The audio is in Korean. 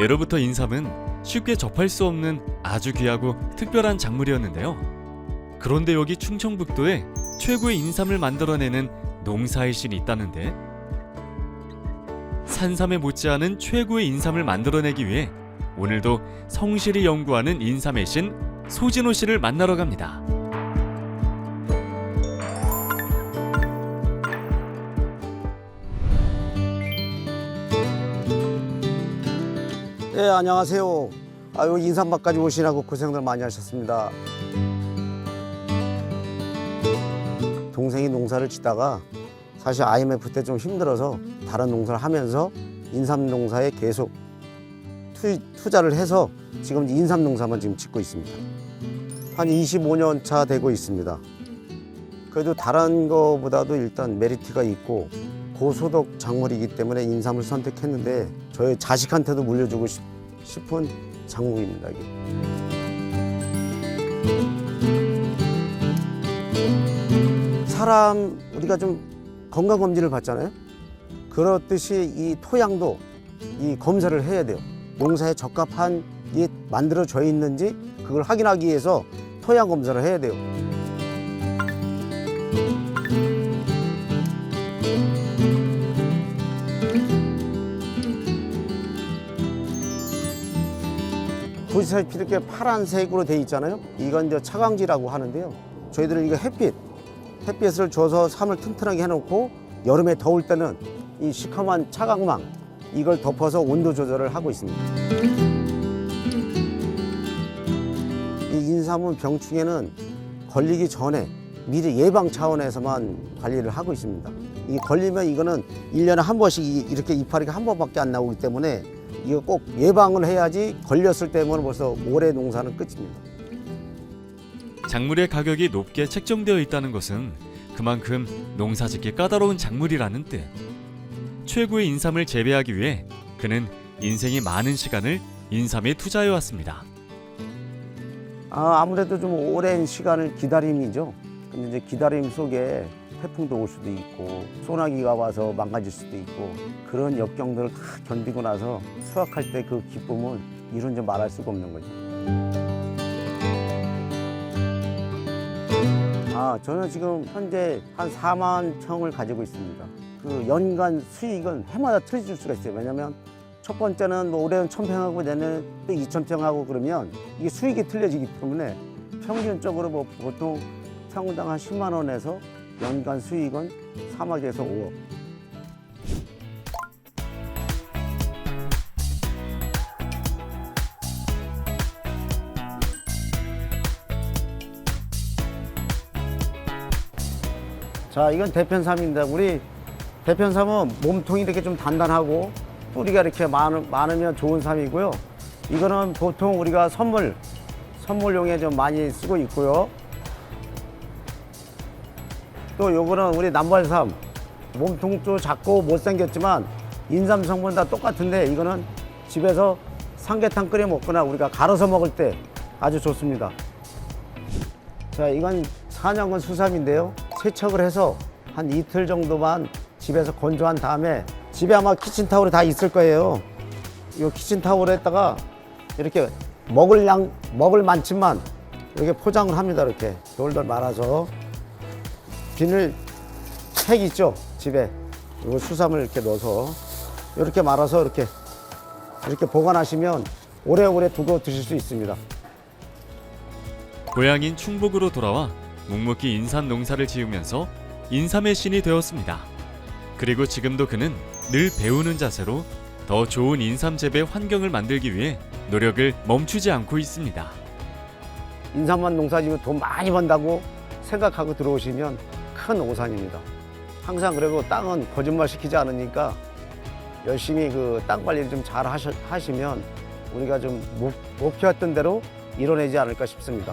예로부터 인삼은 쉽게 접할 수 없는 아주 귀하고 특별한 작물이었는데요. 그런데 여기 충청북도에 최고의 인삼을 만들어내는 농사의 신이 있다는데 산삼에 못지않은 최고의 인삼을 만들어내기 위해 오늘도 성실히 연구하는 인삼의 신 소진호 씨를 만나러 갑니다. 네, 안녕하세요. 아유, 인삼밭까지 오시라고 고생들 많이 하셨습니다. 동생이 농사를 짓다가 사실 IMF 때 좀 힘들어서 다른 농사를 하면서 인삼 농사에 계속 투, 투자를 해서 지금 인삼 농사만 지금 짓고 있습니다. 한 25년 차 되고 있습니다. 그래도 다른 거보다도 일단 메리트가 있고 고소득 작물이기 때문에 인삼을 선택했는데 저희 자식한테도 물려주고 싶, 싶은 작물입니다. 이게. 사람 우리가 좀 건강 검진을 받잖아요. 그렇듯이 이 토양도 이 검사를 해야 돼요. 농사에 적합한 이 만들어져 있는지 그걸 확인하기 위해서 토양 검사를 해야 돼요. 보시다시피 이렇게 파란색으로 돼 있잖아요. 이건 이제 차광지라고 하는데요. 저희들은 이거 햇빛, 햇빛을 줘서 삶을 튼튼하게 해놓고 여름에 더울 때는 이 시커먼 차광망 이걸 덮어서 온도 조절을 하고 있습니다. 이 인삼은 병충해는 걸리기 전에 미리 예방 차원에서만 관리를 하고 있습니다. 이 걸리면 이거는 일년에한 번씩 이- 이렇게 이파리가 한 번밖에 안 나오기 때문에 이거 꼭 예방을 해야지 걸렸을 때면 벌써 올해 농사는 끝입니다. 작물의 가격이 높게 책정되어 있다는 것은 그만큼 농사짓기 까다로운 작물이라는 뜻. 최고의 인삼을 재배하기 위해 그는 인생이 많은 시간을 인삼에 투자해 왔습니다. 아, 아무래도 좀 오랜 시간을 기다림이죠. 근데 이제 기다림 속에 태풍도 올 수도 있고 소나기가 와서 망가질 수도 있고 그런 역경들을 다 견디고 나서 수확할 때 그 기쁨은 이룬 줄 말할 수가 없는 거죠. 아, 저는 지금 현재 한 4만 평을 가지고 있습니다. 그 연간 수익은 해마다 틀어질 수가 있어요. 왜냐면 첫 번째는 뭐 올해는 1000평하고 내년에 또 2000평하고 그러면 이게 수익이 틀려지기 때문에 평균적으로 뭐 보통 평당 한 10만 원에서 연간 수익은 3억에서 5억. 자, 이건 대편삼입니다. 우리 대편삼은 몸통이 이렇게 좀 단단하고 뿌리가 이렇게 많, 많으면 좋은 삼이고요. 이거는 보통 우리가 선물, 선물용에 좀 많이 쓰고 있고요. 또 요거는 우리 남발삼. 몸통도 작고 못생겼지만 인삼 성분 다 똑같은데 이거는 집에서 삼계탕 끓여 먹거나 우리가 갈아서 먹을 때 아주 좋습니다. 자, 이건 산양은 수삼인데요. 세척을 해서 한 이틀 정도만 집에서 건조한 다음에 집에 아마 키친타올이 다 있을 거예요. 이 키친타올에다가 이렇게 먹을 양, 먹을 만큼만 이렇게 포장을 합니다. 이렇게 돌돌 말아서 비닐 팩 있죠? 집에. 이거 수삼을 이렇게 넣어서 이렇게 말아서 이렇게 이렇게 보관하시면 오래오래 두고 드실 수 있습니다. 고향인 충북으로 돌아와 묵묵히 인삼 농사를 지으면서 인삼의 신이 되었습니다. 그리고 지금도 그는 늘 배우는 자세로 더 좋은 인삼 재배 환경을 만들기 위해 노력을 멈추지 않고 있습니다. 인삼만 농사 지으면 돈 많이 번다고 생각하고 들어오시면 큰 오산입니다. 항상 그리고 땅은 거짓말 시키지 않으니까 열심히 그 땅 관리를 좀 잘 하시면 우리가 좀 목- 목표했던 대로 이뤄내지 않을까 싶습니다.